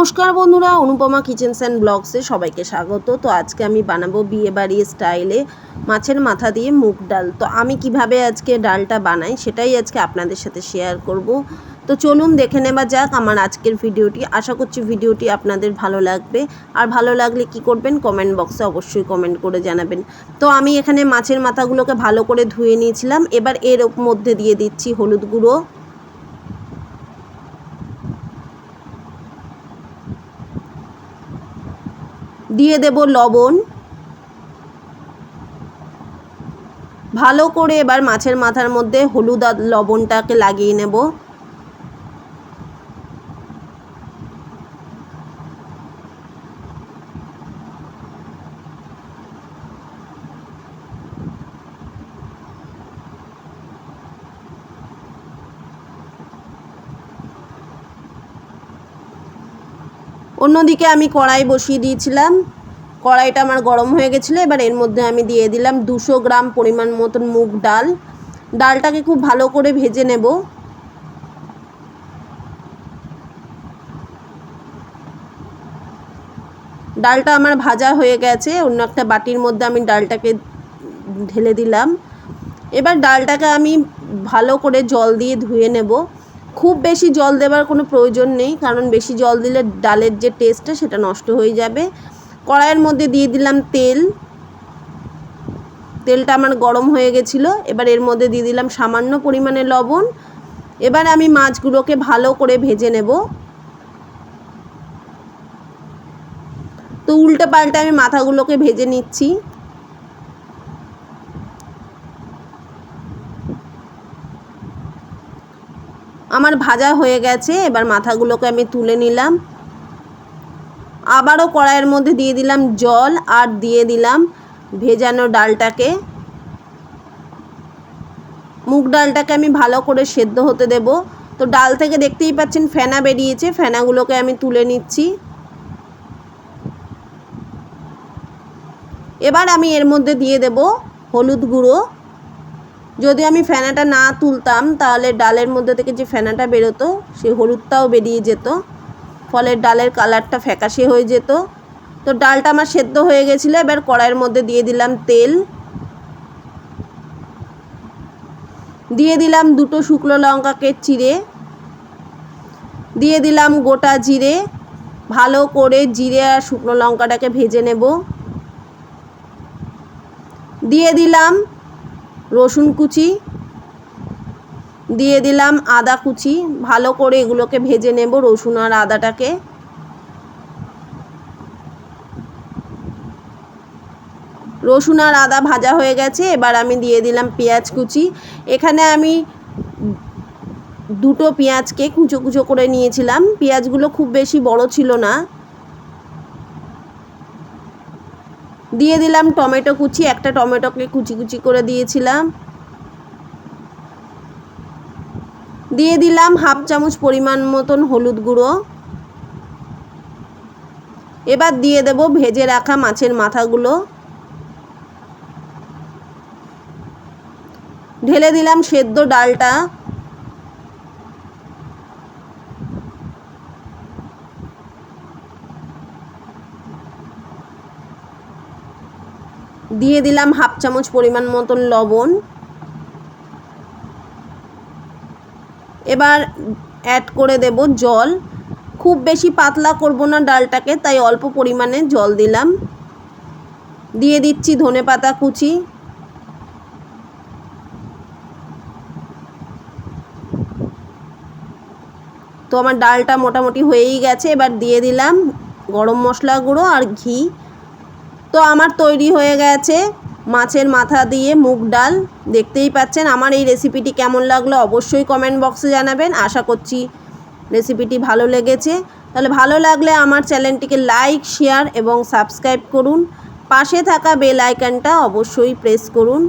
নমস্কার বন্ধুরা, অনুপমা কিচেনস অ্যান্ড ব্লগসে সবাইকে স্বাগত। তো আজকে আমি বানাবো বিয়ে বাড়ি স্টাইলে মাছের মাথা দিয়ে মুগ ডাল। তো আমি কীভাবে আজকে ডালটা বানাই সেটাই আজকে আপনাদের সাথে শেয়ার করব। তো চলুন দেখে নেওয়া যাক আমার আজকের ভিডিওটি। আশা করছি ভিডিওটি আপনাদের ভালো লাগবে। আর ভালো লাগলে কি করবেন কমেন্ট বক্সে অবশ্যই কমেন্ট করে জানাবেন। তো আমি এখানে মাছের মাথাগুলোকে ভালো করে ধুয়ে নিয়েছিলাম। এবার এর মধ্যে দিয়ে দিচ্ছি হলুদ গুঁড়ো। দিয়ে দেব লবণ। ভালো করে এবার মাছের মাথার মধ্যে হলুদ লবণটাকে লাগিয়ে নেব। অন্যদিকে আমি কড়াই বসিয়ে দিয়েছিলাম। কড়াইটা আমার গরম হয়ে গেছিল, এবার এর মধ্যে আমি দিয়ে দিলাম দুশো গ্রাম পরিমাণ মতন মুগ ডাল। ডালটাকে খুব ভালো করে ভেজে নেব। ডালটা আমার ভাজা হয়ে গেছে, অন্য একটা বাটির মধ্যে আমি ডালটাকে ঢেলে দিলাম। এবার ডালটাকে আমি ভালো করে জল দিয়ে ধুয়ে নেব। খুব বেশি জল দেওয়ার কোনো প্রয়োজন নেই, কারণ বেশি জল দিলে ডালের যে টেস্টটা সেটা নষ্ট হয়ে যাবে। কড়াইয়ের মধ্যে দিয়ে দিলাম তেল। তেলটা আমার গরম হয়ে গেছিল, এবার এর মধ্যে দিয়ে দিলাম সামান্য পরিমাণে লবণ। এবার আমি মাছগুলোকে ভালো করে ভেজে নেব। তো উল্টে পাল্টে আমি মাথাগুলোকে ভেজে নিচ্ছি। আমার ভাজা হয়ে গেছে, এবার মাথাগুলোকে আমি তুলে নিলাম। আবারও কড়াইয়ের মধ্যে দিয়ে দিলাম জল আর দিয়ে দিলাম ভেজানো ডালটাকে। মুগ ডালটাকে আমি ভালো করে সেদ্ধ হতে দেব। তো ডাল থেকে দেখতেই পাচ্ছেন ফেনা বেরিয়েছে, ফেনাগুলোকে আমি তুলে নিচ্ছি। এবার আমি এর মধ্যে দিয়ে দেব হলুদ গুঁড়ো। যদি আমি ফেনাটা না তুলতাম, তাহলে ডালের মধ্যে থেকে যে ফেনাটা বেরোতো সেই হলুদটাও বেরিয়ে যেত। ফলে ডালের কালারটা ফ্যাকাশে হয়ে যেত। তো ডালটা আমার সেদ্ধ হয়ে গেছিল, এবার কড়াইয়ের মধ্যে দিয়ে দিলাম তেল। দিয়ে দিলাম দুটো শুকনো লঙ্কাকে চিড়ে। দিয়ে দিলাম গোটা জিরে। ভালো করে জিরে আর শুকনো লঙ্কাটাকে ভেজে নেব। দিয়ে দিলাম রসুন কুচি, দিয়ে দিলাম আদা কুচি। ভালো করে এগুলোকে ভেজে নেব রসুন আর আদাটাকে। রসুন আর আদা ভাজা হয়ে গেছে, এবার আমি দিয়ে দিলাম পেঁয়াজ কুচি। এখানে আমি দুটো পেঁয়াজকে কুচো কুচো করে নিয়েছিলাম। পেঁয়াজগুলো খুব বেশি বড় ছিল না। দিয়ে দিলাম টমেটো কুচি, একটা টমেটোকে কুচি কুচি করে দিয়েছিলাম। দিয়ে দিলাম হাফ চামচ পরিমাণ মতন হলুদ গুঁড়ো। এবার দিয়ে দেব ভেজে রাখা মাছের মাথাগুলো। ঢেলে দিলাম সেদ্ধ ডালটা। দিয়ে দিলাম হাফ চামচ পরিমাণ মতন লবণ। এবার অ্যাড করে দেব জল। খুব বেশি পাতলা করব না ডালটাকে, তাই অল্প পরিমাণে জল দিলাম। দিয়ে দিচ্ছি ধনে পাতা কুচি। তো আমার ডালটা মোটামুটি হয়েই গেছে, এবার দিয়ে দিলাম গরম মশলা গুঁড়ো আর ঘি। তো আমার তৈরি হয়ে গেছে মাছের মাথা দিয়ে মুগ ডাল। দেখতেই পাচ্ছেন আমার এই রেসিপিটি কেমন লাগল অবশ্যই কমেন্ট বক্সে জানাবেন। আশা করছি রেসিপিটি ভালো লেগেছে। তাহলে ভালো লাগলে আমার চ্যানেলটিকে লাইক শেয়ার এবং সাবস্ক্রাইব করুন। পাশে থাকা বেল আইকনটা অবশ্যই প্রেস করুন।